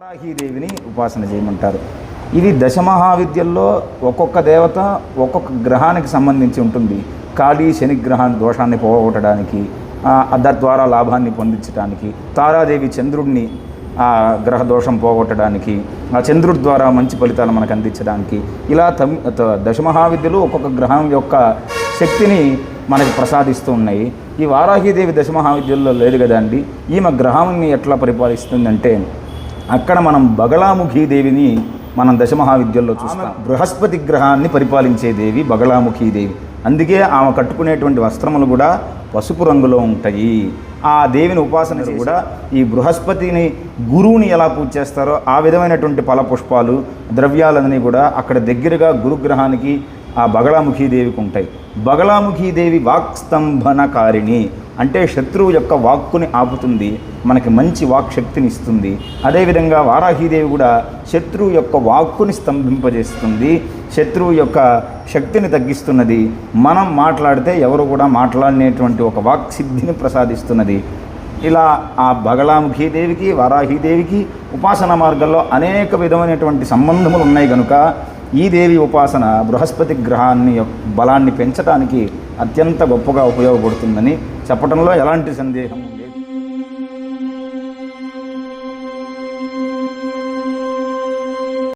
వారాహీదేవిని ఉపాసన చేయమంటారు. ఇది దశమహావిద్యల్లో ఒక్కొక్క దేవత ఒక్కొక్క గ్రహానికి సంబంధించి ఉంటుంది. కాళీ శని గ్రహాన్ని దోషాన్ని పోగొట్టడానికి ఆ, తద్వారా లాభాన్ని పొందించడానికి తారాదేవి చంద్రుడిని ఆ గ్రహ దోషం పోగొట్టడానికి ఆ చంద్రుడి ద్వారా మంచి ఫలితాలు మనకు అందించడానికి ఇలా తమ్ త- దశమహావిద్యలు ఒక్కొక్క గ్రహం యొక్క శక్తిని మనకు ప్రసాదిస్తూ ఉన్నాయి. ఈ వారాహిదేవి దశమహావిద్యల్లో లేదు కదండి. ఈమె గ్రహాన్ని ఎట్లా పరిపాలిస్తుందంటే అక్కడ మనం బగళాముఖి దేవిని మనం దశమహావిద్యల్లో చూస్తాం. బృహస్పతి గ్రహాన్ని పరిపాలించే దేవి బగళాముఖి దేవి. అందుకే ఆమె కట్టుకునేటువంటి వస్త్రములు కూడా పసుపు రంగులో ఉంటాయి. ఆ దేవిని ఉపాసన కూడా ఈ బృహస్పతిని గురువుని ఎలా పూజ చేస్తారో ఆ విధమైనటువంటి ఫల పుష్పాలు ద్రవ్యాలన్నీ కూడా అక్కడ దగ్గరగా గురుగ్రహానికి ఆ బగళాముఖి దేవికి ఉంటాయి. బగళాముఖి దేవి వాక్స్తంభనకారిణి. అంటే శత్రువు యొక్క వాక్కుని ఆపుతుంది మనకి మంచి వాక్ శక్తిని ఇస్తుంది. అదేవిధంగా వారాహీదేవి కూడా శత్రువు యొక్క వాక్కుని స్తంభింపజేస్తుంది శత్రువు యొక్క శక్తిని తగ్గిస్తున్నది. మనం మాట్లాడితే ఎవరు కూడా మాట్లాడినటువంటి ఒక వాక్ సిద్ధిని ప్రసాదిస్తున్నది. ఇలా ఆ బగళాముఖీదేవికి వారాహీదేవికి ఉపాసన మార్గంలో అనేక విధమైనటువంటి సంబంధములు ఉన్నాయి కనుక ఈ దేవి ఉపాసన బృహస్పతి గ్రహాన్ని బలాన్ని పెంచడానికి అత్యంత గొప్పగా ఉపయోగపడుతుందని చెప్పడంలో ఎలాంటి సందేహం?